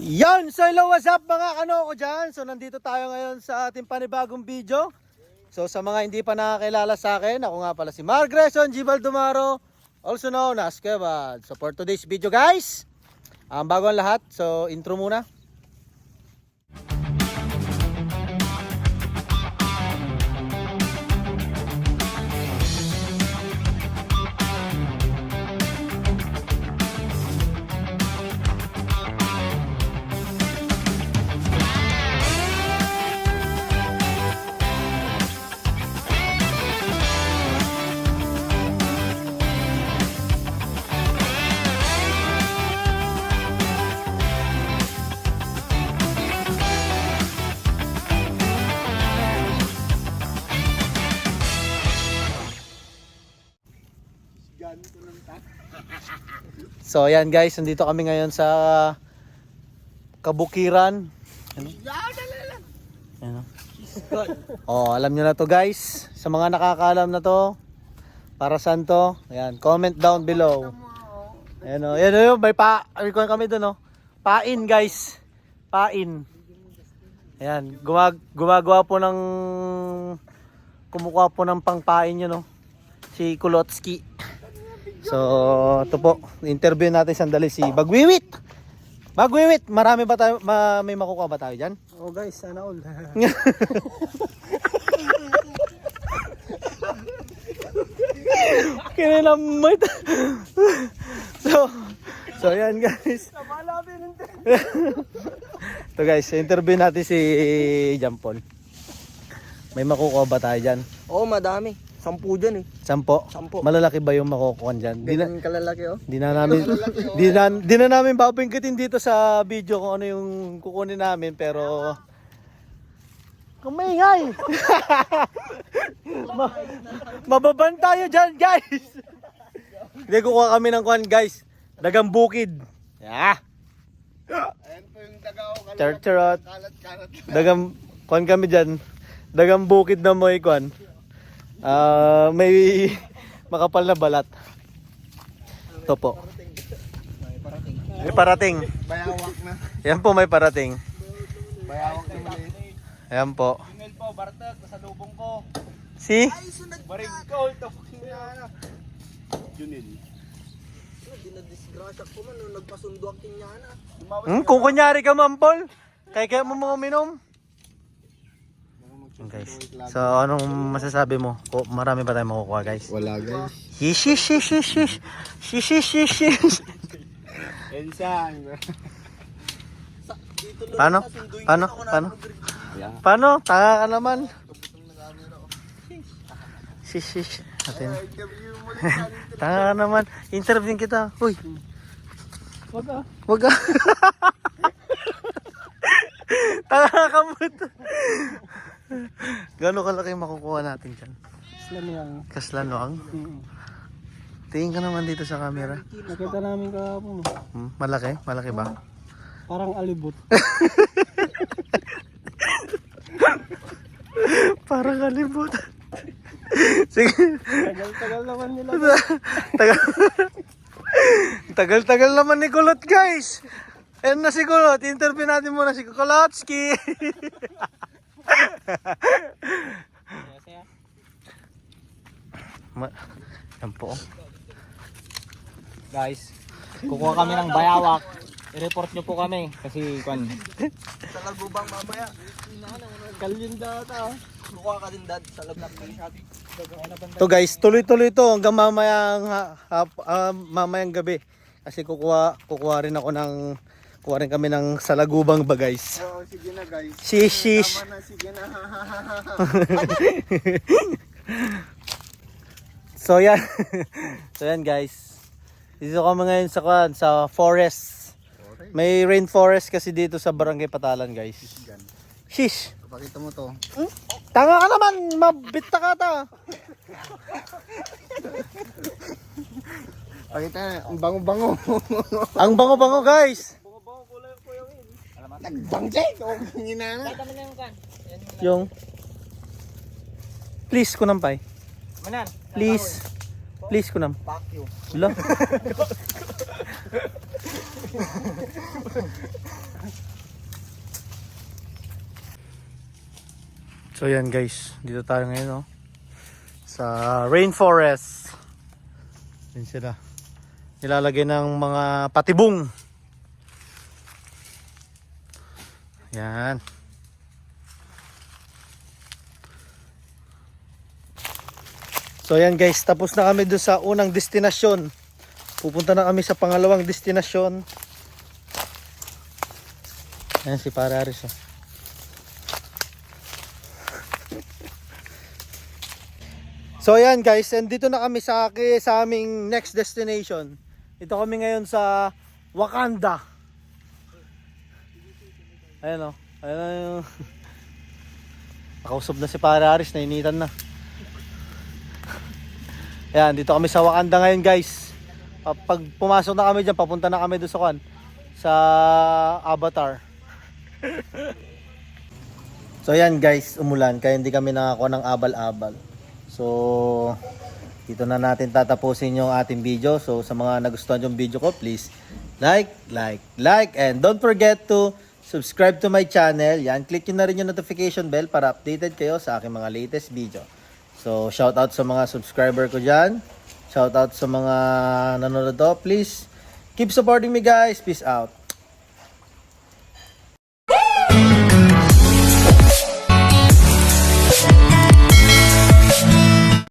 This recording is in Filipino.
Yan! So hello, what's up mga kano ko dyan? So nandito tayo ngayon sa ating panibagong video. So sa mga hindi pa nakakilala sa akin, ako nga pala si Mark Grayson G. Also known as Kebad. So for today's video guys, ang bago ang lahat, so intro muna. So ayan guys, nandito kami ngayon sa Kabukiran. Ano? Ano? Oh, alam nyo na to guys. Sa mga nakakaalam na to, para saan to? Ayan, comment down below. Ayan o, ayan o, may pa, kami doon o. Pain guys. Pain. Ayan, gumag gumagawa po ng kumukuha po ng pangpain yun o. Si Kulotsky. So, ito po, interview natin sandali si Bagwiwit. Bagwiwit, marami ba tayo, ma, may makukuha ba tayo dyan? Oh guys, sana all. Kinilamit. so, so yan guys. Ito guys, interview natin si Jampol. May makukuha ba tayo dyan? Oo, oh, madami. Sampu dyan eh. Sampo? Sampo. Malalaki ba yung makukuha dyan? Di na, Ganyan kalalaki oh. di na namin, di na, di na namin babanggitin dito sa video kung ano yung kukunin namin pero Kumingay! Ma mababan tayo dyan, guys! Hindi, kukuha kami ng kwan, guys. Dagang bukid. Yeah. Ayan po yung dagaw, Terterot. kalat-kalat. Dagang, kwan kami dyan. Dagang bukid na may kwan. Ah, may makapal na balat. Ito po. May parating. Bayawak na. Yan po, may parating. Bayawak na maliit. Ayan po. Email po, Bartek, sa lubong ko. Si? Baring ko, ito. Junil. Dinadisgrasya ko man nung nagpasundo ang kinyana. Hmm, kung kunyari ka mampol, kaya kaya mo mga minom. Guys, so anong masasabi mo? Ko, marami pa tayong makukuha guys. Wala guys. Shish, shish, shish, shish, shish. Shish, shish, shish, shish. Ensan. Paano? Paano? Paano? Paano? Tanga ka naman. Shish, shish. Atin. Tanga ka naman. Interview kita. Uy. Wag ah. Wag ka. Tanga ka mo. Gano'ng kalaki makukuha natin dyan? Islam yan. Kaslanwang. Tingin ka naman dito sa camera. Nakita namin kahapon. Hmm, malaki? Malaki ba? Parang alibot. Parang kalibot. Sige. Tagal-tagal naman nila. Tagal. Tagal-tagal naman ni Kulot, guys. Ayan na si Kulot. Interview natin muna si Kulotski. Yan po. Guys, kukuha kami ng bayawak. I-report nyo po kami kasi kwan. Sa lagubang mamaya. Kalyin data. Kukuha ka din dad sa loob ng shop. To guys, tuloy-tuloy to hanggang mamayang ha, ah, mamayang gabi. Kasi kukuha kukuha rin ako ng kuha rin kami ng salagubang ba guys. Oo, sige na guys. Shish shish. Tama na, sige na. So yan. so yan guys. Dito kami ngayon sa kwan, sa forest. May rainforest kasi dito sa Barangay Patalan guys. Shish. Pakita mo to. Tanga ka naman, mabita ka ta. Pakita na, ang bango-bango. Ang bango-bango guys. Nagbangke! Kung hinana. Kata mo na yung kan. Yan, yan. Yung... Manan. Please. Please, kunam. Fuck you. Lo. so yan guys, dito tayo ngayon oh. Sa rainforest. Yan sila. Nilalagay ng mga patibong. Yan. So yan guys, tapos na kami doon sa unang destinasyon. Pupunta na kami sa pangalawang destinasyon. Ayan si Pararis oh. So ayan guys, and dito na kami sa, sa aming next destination. Ito kami ngayon sa Wakanda. Ayan o. Ayan o yung... Nakausap na si Pararis, nainitan na. Ayan, dito kami sa Wakanda ngayon guys. Pa- Pag pumasok na kami dyan, papunta na kami doon sa kwan. Sa Avatar. so ayan guys, umulan. Kaya hindi kami nakakuha ng abal-abal. So, dito na natin tatapusin yung ating video. So, sa mga nagustuhan yung video ko, please like, like, like, and don't forget to subscribe to my channel. Yan, click nyo na rin yung notification bell para updated kayo sa aking mga latest video. So, shout out sa mga subscriber ko dyan. Shout out sa mga nanonood to. Please, keep supporting me guys. Peace out.